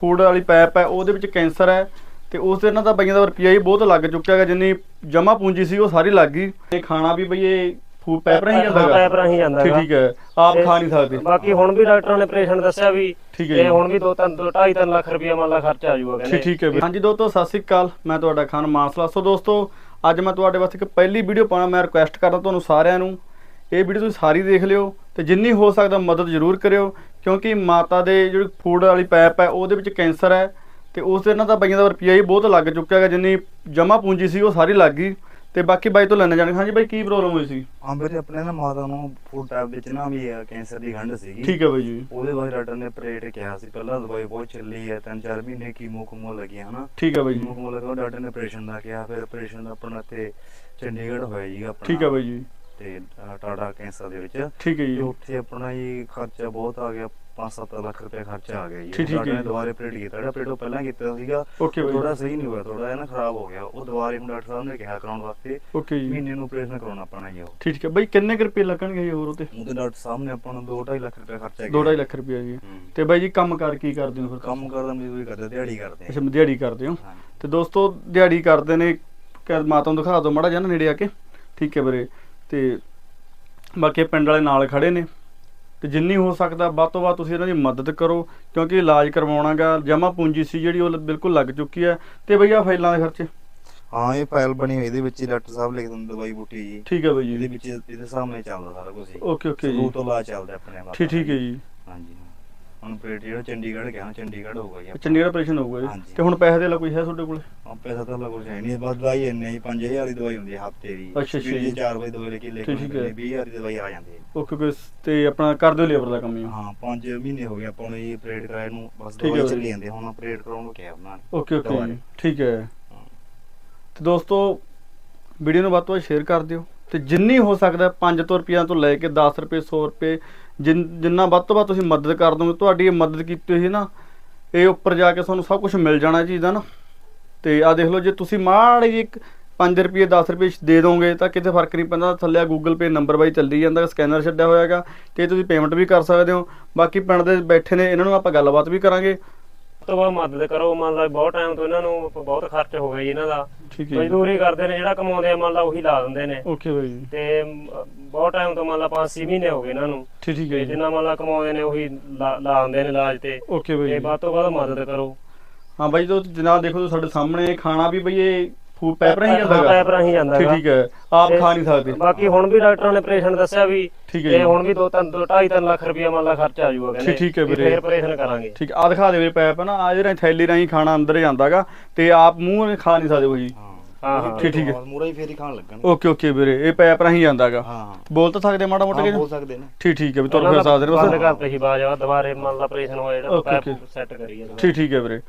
Food ਵਾਲੀ ਪੈਪ ਹੈ ਉਹਦੇ ਵਿੱਚ ਕੈਂਸਰ ਹੈ ਤੇ ਉਸ ਦੇ ਇਹਨਾਂ ਦਾ ਬਈਆਂ ਦਾ ਰੁਪਈਆ ਹੀ ਬਹੁਤ ਲੱਗ ਚੁੱਕਿਆ ਹੈਗਾ ਜਿੰਨੀ ਜਮਾ ਪੂੰਜੀ ਸੀ ਉਹ ਸਾਰੀ ਲੱਗ ਗਈ ਇਹ ਖਾਣਾ ਵੀ ਬਈ ਇਹ ਫੂਡ ਪੈਪ ਰਾਹੀਂ ਜਾਂਦਾ ਹੈਗਾ। ਪੈਪ ਰਾਹੀਂ ਜਾਂਦਾ ਠੀਕ ਹੈਗਾ। ਠੀਕ ਹੈ ਆਪ ਤੇ ਖਾ ਨਹੀਂ ਸਕਦੇ। ਬਾਕੀ ਹੁਣ ਵੀ ਡਾਕਟਰਾਂ ਨੇ ਆਪਰੇਸ਼ਨ ਦੱਸਿਆ ਵੀ ਹੈ ਤੇ ਜੀ। ਹੁਣ ਵੀ 2 3 2.5 3 ਲੱਖ ਰੁਪਇਆ ਮੰਨ ਲਾ ਖਰਚਾ ਆ ਜਾਊਗਾ ਕਹਿੰਦੇ। ਠੀਕ ਹੈ। ਹਾਂਜੀ ਦੋਸਤੋ ਸਤਿ ਸ੍ਰੀ ਅਕਾਲ। ਮੈਂ ਤੁਹਾਡਾ ਖਾਨ ਮਾਨਸਲਾ ਸੋ ਦੋਸਤੋ ਅੱਜ ਮੈਂ ਤੁਹਾਡੇ ਵਾਸਤੇ ਇੱਕ ਪਹਿਲੀ ਵੀਡੀਓ ਪਾਉਣਾ ਮੈਂ ਰਿਕੁਐਸਟ ਕਰਦਾ ਤੁਹਾਨੂੰ ਸਾਰਿਆਂ ਨੂੰ। ਇਹ ਵੀਡੀਓ ਤੁਸੀਂ ਸਾਰੀ ਦੇਖ ਲਿਓ ਤੇ ਜਿੰਨੀ ਹੋ ਸਕਦਾ ਮਦਦ ਜ਼ਰੂਰ ਕਰਿਓ। ਕਿਉਂਕਿ ਮਾਤਾ ਦੇ ਜਿਹੜੀ ਫੂਡ ਵਾਲੀ ਪੈਪ ਹੈ ਉਹਦੇ ਵਿੱਚ ਕੈਂਸਰ ਹੈ ਤੇ ਉਸ ਦੇ ਦਾ ਬਈਆਂ ਦਾ ਰੁਪਈਆ ਹੀ ਬਹੁਤ ਲੱਗ ਚੁੱਕਿਆ ਹੈਗਾ ਜਿੰਨੀ ਜਮਾ ਪੂੰਜੀ ਸੀ ਉਹ ਸਾਰੀ ਲੱਗ ਗਈ ਤੇ ਬਾਕੀ ਬਾਈ ਤੋਂ ਲੈਣੇ ਜਾਣੇ ਹਾਂਜੀ ਬਾਈ ਕੀ ਪ੍ਰੋਬਲਮ ਹੋਈ ਸੀ? ਹਾਂ ਵੀਰੇ ਆਪਣੇ ਨਾ ਮਾਤਾ ਨੂੰ ਫੂਡ ਟੈਬ ਵਿੱਚ ਨਾ ਵੀ ਕੈਂਸਰ ਦੀ ਗੰਢ ਸੀਗੀ। ਠੀਕ ਹੈ ਬਾਈ ਜੀ। ਉਹਦੇ ਬਾਰੇ ਡਾਕਟਰ ਨੇ ਆਪਰੇਟ ਕਿਹਾ ਸੀ ਪਹਿਲਾਂ ਦਵਾਈ ਬਹੁਤ ਚੱਲੀ ਹੈ ਤਿੰਨ ਚਾਰ ਮਹੀਨੇ ਕੀਮੋ ਕੁਮੋ ਲੱਗੀਆਂ ਹਨਾ। ਠੀਕ ਹੈ ਬਾਈ ਜੀ। ਕੀਮੋ ਕੁਮੋ ਲਗਾ ਡਾਕਟਰ ਨੇ ਆਪਰੇਸ਼ਨ ਦਾ ਕਿਹਾ ਫਿਰ ਆਪਰੇਸ਼ਨ ਦਾ ਆਪਣਾ ਤੇ ਚੰਡੀਗੜ੍ਹ ਹੋਇਆ ਜੀ ਆਪਣਾ। ਠੀਕ ਹੈ ਬਾਈ ਜੀ। ਤੇ ਟਾਟਾ ਕੈਂਸਰ ਦੇ ਵਿੱਚ। ਠੀਕ ਹੈ ਜੀ। ਉੱਥੇ ਆਪਣਾ ਜੀ ਖਰਚਾ ਬਹੁਤ ਆ ਗਿਆ 5-7 ਲੱਖ ਰੁਪਏ ਖਰਚਾ ਆ ਗਿਆ ਜੀ। ਡਾਕਟਰ ਨੇ। ਦੁਬਾਰੇ ਆਪਰੇਟ ਕੀਤਾ ਜਿਹੜਾ ਆਪਰੇਟ ਉਹ ਪਹਿਲਾਂ ਕੀਤਾ ਸੀਗਾ। ਥੋੜਾ ਸਹੀ ਨਹੀਂ ਹੋਇਆ ਥੋੜਾ ਨਾ ਖਰਾਬ ਹੋ ਗਿਆ। ਉਹ ਦੁਬਾਰੇ ਹੁਣ ਡਾਕਟਰ ਸਾਹਿਬ ਨੇ ਕਿਹਾ ਕਰਾਉਣ ਵਾਸਤੇ ਮਹੀਨੇ ਨੂੰ ਆਪਰੇਸ਼ਨ ਕਰਾਉਣਾ ਪੈਣਾ ਜੀ ਉਹ। ਠੀਕ ਠੀਕ ਹੈ ਬਾਈ ਕਿੰਨੇ ਕੁ ਰੁਪਏ ਲੱਗਣਗੇ ਜੀ ਹੋਰ ਉਹਤੇ ਉਹਦੇ ਡਾਕਟਰ ਸਾਹਿਬ ਨੇ ਆਪਾਂ ਨੂੰ 2.5 ਲੱਖ ਰੁਪਏ ਖਰਚਾ 2.5 ਲੱਖ ਰੁਪਏ ਜੀ। ਤੇ ਬਾਈ ਜੀ ਕੰਮ ਕਰ ਕੀ ਕਰਦੇ ਹੋ ਫਿਰ ਕੰਮ ਕਰਦਾ ਮਜ਼ਦੂਰੀ ਕਰਦੇ ਦਿਹਾੜੀ ਕਰਦੇ ਅੱਛਾ ਦਿਹਾੜੀ ਕਰਦੇ ਹੋ। ਤੇ ਦੋਸਤੋ ਦਿਹਾੜੀ ਕਰਦੇ ਨੇ ਕਿ ਮਾਤਾ ਨੂੰ ਦਿਖਾ ਦਿਓ ਮੜਾ ਜਿਹਾ ਨਾ ਨੇੜੇ ਆ ਕੇ। ਠੀਕ ਹੈ ਵੀਰੇ। ਤੇ ਬਾਕੀ ਪਿੰਡ ਵਾਲੇ ਨਾਲ ਖੜੇ ਨੇ। ਤੇ ਜਿੰਨੀ ਹੋ ਸਕਦਾ ਵੱਧ ਤੋਂ ਵੱਧ ਤੁਸੀਂ ਇਹਨਾਂ ਦੀ ਮਦਦ ਕਰੋ ਕਿਉਂਕਿ ਇਲਾਜ ਕਰਵਾਉਣਾਗਾ ਜਮਾ ਪੂੰਜੀ ਸੀ ਜਿਹੜੀ ਉਹ ਬਿਲਕੁਲ ਲੱਗ ਚੁੱਕੀ ਹੈ। ਤੇ ਭਈਆ ਫਾਈਲਾਂ ਦੇ ਖਰਚੇ? ਹਾਂ ਇਹ ਫਾਈਲ ਬਣੀ ਹੋਈ ਇਹਦੇ ਵਿੱਚ ਹੀ ਡਾਕਟਰ ਸਾਹਿਬ ਲਿਖ ਦਿੰਦੇ ਦਵਾਈ ਬੂਟੀ ਜੀ। ਠੀਕ ਹੈ ਬਾਈ ਇਹਦੇ ਜੀ ਵਿੱਚ ਇਹਦੇ ਸਾਹਮਣੇ ਚੱਲਦਾ ਸਾਰਾ ਕੁਝ ਓਕੇ ਓਕੇ ਜੀ। ਤੋਂ ਲਾ ਚੱਲਦਾ ਆਪਣੇ ਵੱਲ। ਠੀਕ ਠੀਕ ਹੈ ਜੀ। ਹਾਂਜੀ। ਹੁਣ ਆਪਰੇਟ ਜਿਹੜਾ ਚੰਡੀਗੜ੍ਹ ਗਿਆ ਨਾ ਚੰਡੀਗੜ੍ਹ ਹੋਊਗਾ ਜੀ ਆਪਣਾ। ਚੰਡੀਗੜ੍ਹ ਆਪਰੇਸ਼ਨ ਹੋਊਗਾ ਜੀ ਹਾਂਜੀ। ਤੇ ਹੁਣ ਪੈਸੇ ਦੇ ਲਾ ਕੋਈ ਹੈ ਤੁਹਾਡੇ ਕੋਲ ਹਾਂ, ਪੈਸਾ ਤਾਂ ਲੱਗੂ ਹੈ ਨਹੀਂ ਬਸ ਦਵਾਈ ਇੰਨੇ ਹੀ 5000 ਦੀ ਦਵਾਈ ਹੁੰਦੀ ਹੈ ਹਫ਼ਤੇ ਦੀ ਅੱਛਾ, ਅੱਛਾ ਜੀ। 4 ਵਜੇ ਦਵਾਈ ਲੈ ਕੇ ਲੈ ਕੇ ਠੀਕ, ਠੀਕ ਹੈ। 20000 ਦੀ ਦਵਾਈ ਆ ਜਾਂਦੀ ਹੈ ਓਕੇ ਓਕੇ ਤੇ ਆਪਣਾ ਕਰ ਦਿਓ ਲੇਬਰ ਦਾ ਕੰਮ ਹੀ ਹਾਂ 5 ਮਹੀਨੇ ਹੋ ਗਏ ਆਪਾਂ ਨੂੰ ਇਹ ਆਪਰੇਟ ਕਰਾਏ ਨੂੰ ਬਸ ਠੀਕ ਹੈ ਦਵਾਈ। ਚੱਲੀ ਜਾਂਦੀ ਹੈ, ਹੁਣ ਆਪਰੇਟ ਕਰਾਉਣ ਨੂੰ ਕਿਹਾ ਉਹਨਾਂ ਨੇ ਓਕੇ ਓਕੇ ਦੁਬਾਰੇ। ਜੀ ਠੀਕ ਹੈ ਹਾਂ। ਤੇ ਦੋਸਤੋ ਵੀਡੀਓ ਨੂੰ ਵੱਧ ਤੋਂ ਵੱਧ ਸ਼ੇਅਰ ਕਰ ਦਿਓ ਤੇ ਜਿੰਨੀ ਹੋ ਸਕਦਾ 5 ਤੋਂ ਰੁਪਈਆਂ ਤੋਂ ਲੈ ਕੇ 10 ਰੁਪਏ 100 ਰੁਪਏ, ਜਿੰਨ- ਜਿੰਨਾ ਵੱਧ ਤੋਂ ਵੱਧ ਤੁਸੀਂ ਮਦਦ ਕਰ ਦੋਗੇ, ਤੁਹਾਡੀ ਇਹ ਮਦਦ ਕੀਤੀ ਹੋਈ ਨਾ, ਇਹ ਉੱਪਰ ਜਾ ਕੇ ਤੁਹਾਨੂੰ ਸਭ ਕੁਝ ਮਿਲ ਜਾਣਾ ਚਾਹੀਦਾ ਨਾ। ਤੇ ਆ ਦੇਖ ਲਓ ਜੇ ਤੁਸੀਂ ਮਾੜੀ ਜਿਹੀ ਇੱਕ 5 ਰੁਪਏ 10 ਰੁਪਏ ਦੇ ਦੋਗੇ ਤਾਂ ਕਿਤੇ ਫ਼ਰਕ ਨਹੀਂ ਪੈਂਦਾ, ਥੱਲੇ ਗੂਗਲ ਪੇ ਨੰਬਰ ਬਾਈ ਚੱਲੀ ਜਾਂਦਾ, ਸਕੈਨਰ ਛੱਡਿਆ ਹੋਇਆ ਹੈਗਾ, ਤੇ ਤੁਸੀਂ ਪੇਮੈਂਟ ਵੀ ਕਰ ਸਕਦੇ ਹੋ। ਬਾਕੀ ਪਿੰਡ ਦੇ ਬੈਠੇ ਨੇ, ਇਹਨਾਂ ਨੂੰ ਆਪਾਂ ਗੱਲਬਾਤ ਵੀ ਕਰਾਂਗੇ। ਤੋਂ ਬਾਅਦ ਮਦਦ ਕਰੋ। ਮੰਨ ਲਾ ਬਹੁਤ ਟਾਈਮ ਤੋਂ ਇਹਨਾਂ ਨੂੰ ਬਹੁਤ ਖਰਚ ਹੋ ਗਿਆ ਜੀ ਇਹਨਾਂ ਦਾ। ਠੀਕ ਹੈ ਜੀ। ਮਜ਼ਦੂਰੀ ਕਰਦੇ ਨੇ ਜਿਹੜਾ ਕਮਾਉਂਦੇ ਆ ਮੰਨ ਲਾ ਉਹੀ ਲਾ ਦਿੰਦੇ ਨੇ। ਓਕੇ ਬਾਈ ਜੀ। ਤੇ ਮ, ਬਹੁਤ ਟਾਈਮ ਤੋਂ ਮੰਨ ਲਾ 5-6 ਮਹੀਨੇ ਹੋ ਗਏ ਇਹਨਾਂ ਨੂੰ। ਠੀਕ ਠੀਕ ਹੈ ਤੇ ਜੀ। ਜਿੰਨਾ ਮੰਨ ਲਾ ਕਮਾਉਂਦੇ ਨੇ ਉਹੀ ਲਾ ਲਾ ਦਿੰਦੇ ਨੇ ਇਲਾਜ ਤੇ। ਓਕੇ ਬਾਈ ਤੇ ਜੀ। ਵੱਧ ਤੋਂ ਵੱਧ ਮਦਦ ਕਰੋ। ਹਾਂ ਬਾਈ ਜੋ ਜਨਾਬ ਦੇਖੋ ਤੁਸੀਂ ਸਾਡੇ ਸਾਹਮਣੇ ਖਾਣਾ ਵੀ ਬਈ ਇਹ ਫੂਡ ਪੈਪ ਰਾਹੀਂ ਜਾਂਦਾ ਹਾਂ, ਹੈਗਾ ਪੈਪ ਰਾਹੀਂ ਜਾਂਦਾ ਠੀਕ ਹੈਗਾ। ਠੀਕ ਹੈ ਆਪ ਤੇ ਖਾ ਨਹੀਂ ਸਕਦੇ ਬਾਕੀ ਹੁਣ ਵੀ ਡਾਕਟਰਾਂ ਨੇ ਆਪਰੇਸ਼ਨ ਦੱਸਿਆ ਵੀ ਹੈ ਤੇ। ਹੁਣ ਵੀ 2 3 2.5 3 ਲੱਖ ਰੁਪਇਆ ਮੰਨ ਲਾ ਖਰਚਾ ਆ ਜਾਊਗਾ ਕਹਿੰਦੇ ਠੀਕ ਹੈ ਵੀਰੇ। ਫੇਰ ਆਪਰੇਸ਼ਨ ਕਰਾਂਗੇ ਠੀਕ ਆ ਦਿਖਾ ਦੇ ਵੀਰੇ ਪੈਪ ਨਾ ਆ ਜਿਹੜਾ ਥੈਲੀ ਰਾਹੀਂ ਖਾਣਾ ਅੰਦਰ ਜਾਂਦਾਗਾ ਤੇ ਆਪ ਮੂੰਹ ਨਾਲ ਖਾ ਨਹੀਂ ਸਕਦੇ ਉਹ ਜੀ ਹਾਂ, ਹਾਂ। ਠੀਕ- ਠੀਕ ਹੈ। ਮੂਰਾ ਹੀ ਫੇਰ ਹੀ ਖਾਣ ਲੱਗਣ ਓਕੇ ਓਕੇ ਵੀਰੇ ਇਹ ਪੈਪ ਰਾਹੀਂ ਜਾਂਦਾਗਾ ਹਾਂ ਹਾਂ ਬੋਲ ਤਾਂ ਸਕਦੇ ਮਾੜਾ ਮੋਟਾ ਹਾਂ, ਕਿ ਬੋਲ ਸਕਦੇ ਨੇ ਠੀਕ ਠੀਕ ਹੈ ਵੀ ਤੁਰ ਉਹਨਾਂ ਫਿਰ ਦਾ ਸਕਦੇ ਨੇ ਬੰਦ ਬਸ ਕਰਤੇ ਸੀ ਬਾਜਾ ਦੁਬਾਰੇ ਮੰਨ ਲਾ ਆਪਰੇਸ਼ਨ ਹੋਇਆ ਜਿਹੜਾ ਪੈਪ। ਸੈੱਟ ਕਰੀਏ। ਠੀਕ ਠੀਕ ਹੈ ਵੀਰੇ